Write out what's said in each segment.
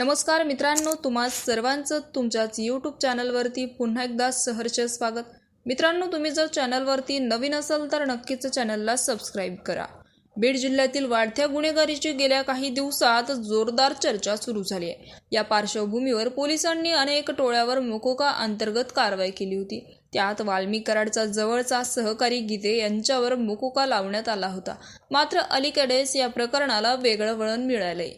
नमस्कार मित्रांनो तुम्हा सर्वांचं तुमच्याच यूट्यूब चॅनलवरती पुन्हा एकदा सहर्ष स्वागत. मित्रांनो तुम्ही जर चॅनलवरती नवीन असाल तर नक्कीच चॅनलला सबस्क्राईब करा. बीड जिल्ह्यातील वाढत्या गुन्हेगारीची गेल्या काही दिवसात जोरदार चर्चा सुरू झाली आहे. या पार्श्वभूमीवर पोलिसांनी अनेक टोळ्यावर मोकोका अंतर्गत कारवाई केली होती. त्यात वाल्मी कराडचा जवळचा सहकारी गीते यांच्यावर मोकोका लावण्यात आला होता. मात्र अलीकडेच या प्रकरणाला वेगळं वळण मिळालंय.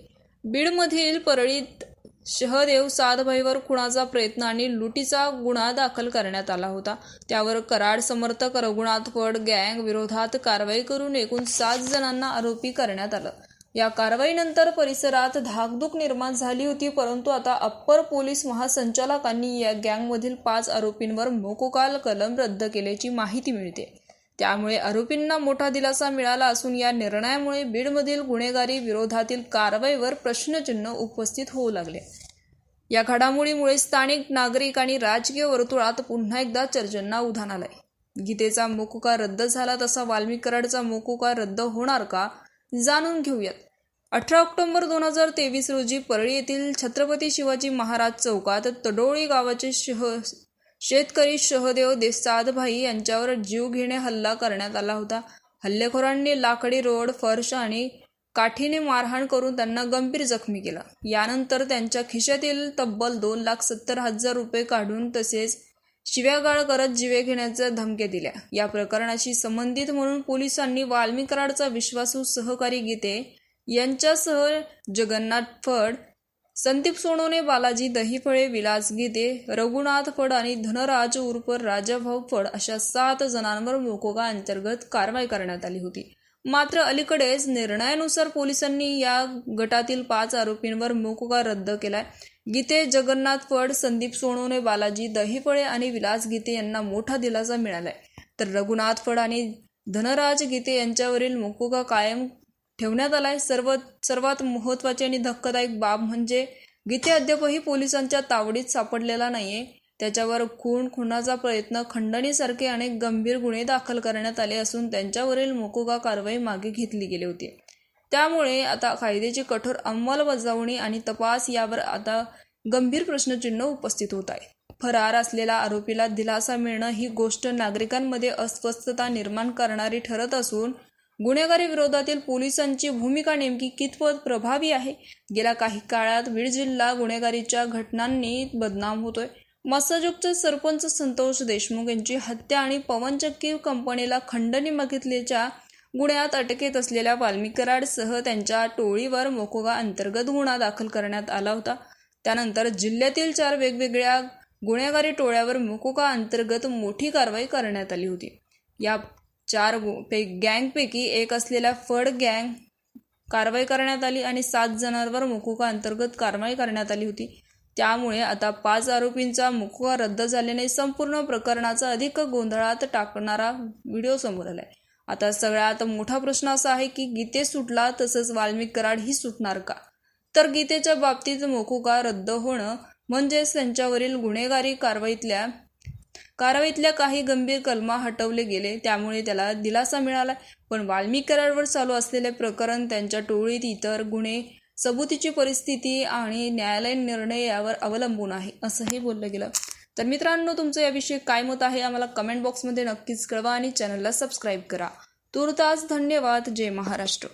बीडमधील परळीत शहदेव सातभाईवर खुणाचा प्रयत्न आणि लुटीचा गुन्हा दाखल करण्यात आला होता. त्यावर कराड समर्थक रघुनाथ फड गँग विरोधात कारवाई करून एकूण सात जणांना आरोपी करण्यात आलं. या कारवाईनंतर परिसरात धाकधूक निर्माण झाली होती परंतु आता अप्पर पोलीस महासंचालकांनी या गँगमधील पाच आरोपींवर मोकोकाल कलम रद्द केल्याची माहिती मिळते. त्यामुळे आरोपींना मोठा दिलासा मिळाला असून या निर्णयामुळे बीडमधील गुन्हेगारी विरोधातील कारवाईवर प्रश्नचिन्ह उपस्थित होऊ लागले. या घडामोडीमुळे स्थानिक नागरिक आणि राजकीय वर्तुळात पुन्हा एकदा चर्चांना उधाण आलंय. गीतेचा मोकुका रद्द झाला तसा वाल्मिक कराडचा मोकुका रद्द होणार का जाणून घेऊयात. अठरा ऑक्टोबर दोन हजार तेवीस रोजी परळी येथील छत्रपती शिवाजी महाराज चौकात तडोळी गावाचे शह शेतकरी शहदेव देसादभाई यांच्यावर जीव घेणे हल्ला करण्यात आला होता. हल्लेखोरांनी लाकडी रोड फर्श आणि काठीने मारहाण करून त्यांना गंभीर जखमी केला. यानंतर त्यांच्या खिशातील तब्बल दोन लाख सत्तर हजार रुपये काढून तसेच शिव्यागाळ करत जीवे घेण्याच्या धमक्या दिल्या. या प्रकरणाशी संबंधित म्हणून पोलिसांनी वाल्मिक कराडचा विश्वासू सहकारी गीते यांच्यासह जगन्नाथ फड संदीप सोनोने बालाजी दहीफळे विलास गीते रघुनाथ फड आणि धनराज उर्फ राजाभाऊ फड अशा सात जणांवर मोकोगा अंतर्गत कारवाई करण्यात आली होती. मात्र अलीकडेच निर्णयानुसार पोलिसांनी या गटातील पाच आरोपींवर मोकोगा रद्द केलाय. गीते जगन्नाथ फड संदीप सोनोने बालाजी दहीफळे आणि विलास गीते यांना मोठा दिलासा मिळालाय. तर रघुनाथ फड आणि धनराज गीते यांच्यावरील मोकोगा कायम ठेवण्यात आलाय. सर्व सर्वात महत्वाची आणि धक्कादायक बाब म्हणजे गीते अद्यापही पोलिसांच्या तावडीत सापडलेला नाहीये. त्याच्यावर खून खुनाचा प्रयत्न खंडणीसारखे अनेक गंभीर गुन्हे दाखल करण्यात आले असून त्यांच्यावरील मोकोगा कारवाई मागे घेतली गेली होती. त्यामुळे आता कायद्याची कठोर अंमलबजावणी आणि तपास यावर आता गंभीर प्रश्नचिन्ह उपस्थित होत आहे. फरार असलेल्या आरोपीला दिलासा मिळणं ही गोष्ट नागरिकांमध्ये अस्वस्थता निर्माण करणारी ठरत असून गुन्हेगारी विरोधातील पोलिसांची भूमिका नेमकी कितपत प्रभावी आहे? गेल्या काही काळात बीड जिल्हा गुन्हेगारीच्या घटनांनी बदनाम होतोय. मत्स्ययुक्त सरपंच संतोष देशमुख यांची हत्या आणि पवनचक्की कंपनीला खंडणी मागितल्याच्या गुन्ह्यात अटकेत असलेल्या वाल्मिकराडसह त्यांच्या टोळीवर मोकोगा अंतर्गत गुन्हा दाखल करण्यात आला होता. त्यानंतर जिल्ह्यातील चार वेगवेगळ्या गुन्हेगारी टोळ्यावर मोकोगा अंतर्गत मोठी कारवाई करण्यात आली होती. या चार पे गँगपैकी एक असलेल्या फड गँग कारवाई करण्यात आली आणि सात जणांवर मुकुका अंतर्गत कारवाई करण्यात आली होती. त्यामुळे आता पाच आरोपींचा मुकुका रद्द झाल्याने संपूर्ण प्रकरणाचा अधिक गोंधळात टाकणारा व्हिडिओ समोर आलाय. आता सगळ्यात मोठा प्रश्न असा आहे की गीते सुटला तसंच वाल्मिक कराड ही सुटणार का? तर गीतेच्या बाबतीत मोकुका रद्द होणं म्हणजेच त्यांच्यावरील गुन्हेगारी कारवाईतल्या कारवाईतल्या काही गंभीर कलमा हटवले गेले. त्यामुळे त्याला दिलासा मिळाला. पण वाल्मिक कराडवर चालू असलेले प्रकरण त्यांच्या टोळीत इतर गुन्हे सबुतीची परिस्थिती आणि न्यायालयीन निर्णय यावर अवलंबून आहे असंही बोललं गेलं. तर मित्रांनो तुमचं याविषयी काय मत आहे आम्हाला कमेंट बॉक्समध्ये नक्कीच कळवा आणि चॅनलला सबस्क्राईब करा. तुर्तास धन्यवाद. जय महाराष्ट्र.